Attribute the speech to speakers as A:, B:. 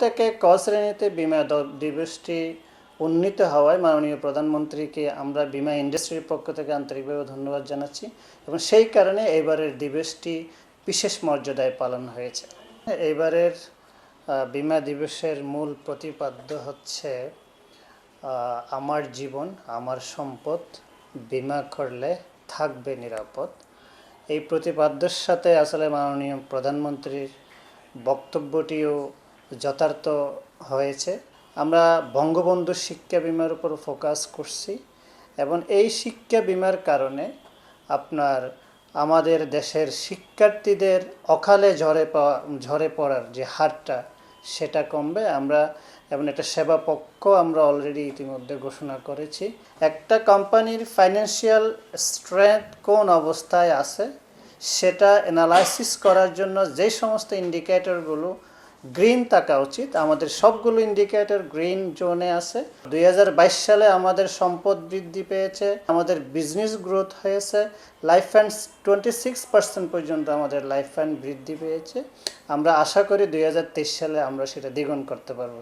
A: থেকে ক শ্রেণীতে বিমা দিবসটি উন্নীত হওয়ায় মাননীয় প্রধানমন্ত্রীকে আমরা বিমা ইন্ডাস্ট্রির পক্ষ থেকে আন্তরিকভাবে ধন্যবাদ জানাচ্ছি এবং সেই কারণে এবারের দিবসটি বিশেষ মর্যাদায় পালন হয়েছে। এবারের বিমা দিবসের মূল প্রতিপাদ্য হচ্ছে আমার জীবন, আমার সম্পদ, বিমা করলে থাকবে নিরাপদ। এই প্রতিপাদ্যের সাথে আসলে মাননীয় প্রধানমন্ত্রীর বক্তব্যটিও যথার্থ হয়েছে। আমরা বঙ্গবন্ধু শিক্ষা বিমার উপর ফোকাস করছি এবং এই শিক্ষা বিমার কারণে আপনার আমাদের দেশের শিক্ষার্থীদের অকালে ঝরে ঝরে পড়ার যে হারটা সেটা কমবে। আমরা এবং একটা সেবা পক্ষ আমরা অলরেডি ইতিমধ্যে ঘোষণা করেছি। একটা কোম্পানির ফাইন্যান্সিয়াল স্ট্রেংথ কোন অবস্থায় আছে সেটা অ্যানালাইসিস করার জন্য যে সমস্ত ইন্ডিকেটরগুলো গ্রিন থাকা উচিত। আমাদের সবগুলো ইন্ডিকেটর গ্রিন জোনে আছে। দুই হাজার বাইশ সালে আমাদের সম্পদ বৃদ্ধি পেয়েছে, আমাদের বিজনেস গ্রোথ হয়েছে life fund twenty six percent পর্যন্ত আমাদের লাইফ ফান্ড বৃদ্ধি পেয়েছে। আমরা আশা করি দুই হাজার তেইশ সালে আমরা সেটা দ্বিগুণ করতে পারব।